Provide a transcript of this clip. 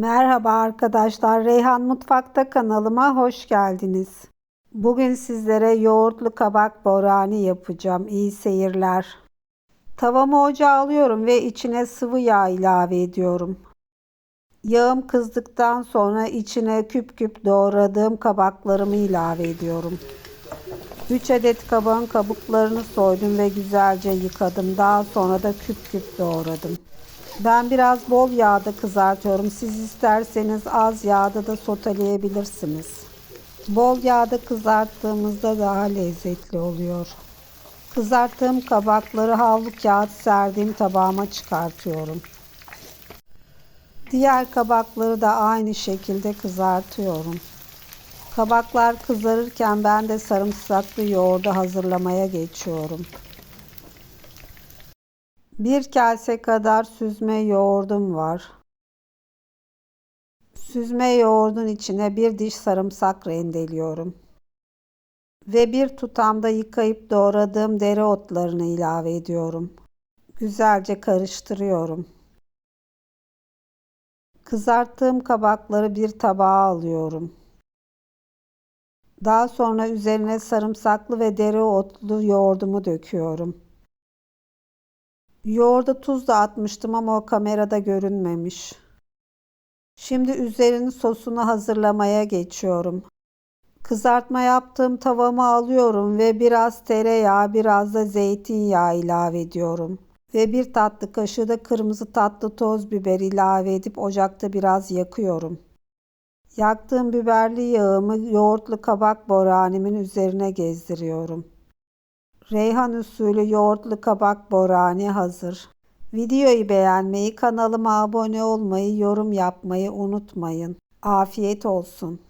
Merhaba arkadaşlar. Reyhan Mutfak'ta kanalıma hoş geldiniz. Bugün sizlere yoğurtlu kabak borani yapacağım. İyi seyirler. Tavamı ocağa alıyorum ve içine sıvı yağ ilave ediyorum. Yağım kızdıktan sonra içine küp küp doğradığım kabaklarımı ilave ediyorum. 3 adet kabağın kabuklarını soydum ve güzelce yıkadım. Daha sonra da küp küp doğradım. Ben biraz bol yağda kızartıyorum. Siz isterseniz az yağda da soteleyebilirsiniz. Bol yağda kızarttığımızda daha lezzetli oluyor. Kızarttığım kabakları havlu kağıt serdiğim tabağıma çıkartıyorum. Diğer kabakları da aynı şekilde kızartıyorum. Kabaklar kızarırken ben de sarımsaklı yoğurdu hazırlamaya geçiyorum. Bir kase kadar süzme yoğurdum var. Süzme yoğurdun içine bir diş sarımsak rendeliyorum. Ve bir tutamda yıkayıp doğradığım dereotlarını ilave ediyorum. Güzelce karıştırıyorum. Kızarttığım kabakları bir tabağa alıyorum. Daha sonra üzerine sarımsaklı ve dereotlu yoğurdumu döküyorum. Yoğurda tuz da atmıştım ama o kamerada görünmemiş. Şimdi üzerinin sosunu hazırlamaya geçiyorum. Kızartma yaptığım tavamı alıyorum ve biraz tereyağı, biraz da zeytinyağı ilave ediyorum. Ve bir tatlı kaşığı da kırmızı tatlı toz biber ilave edip ocakta biraz yakıyorum. Yaktığım biberli yağımı yoğurtlu kabak boranimin üzerine gezdiriyorum. Reyhan usulü yoğurtlu kabak borani hazır. Videoyu beğenmeyi, kanalıma abone olmayı, yorum yapmayı unutmayın. Afiyet olsun.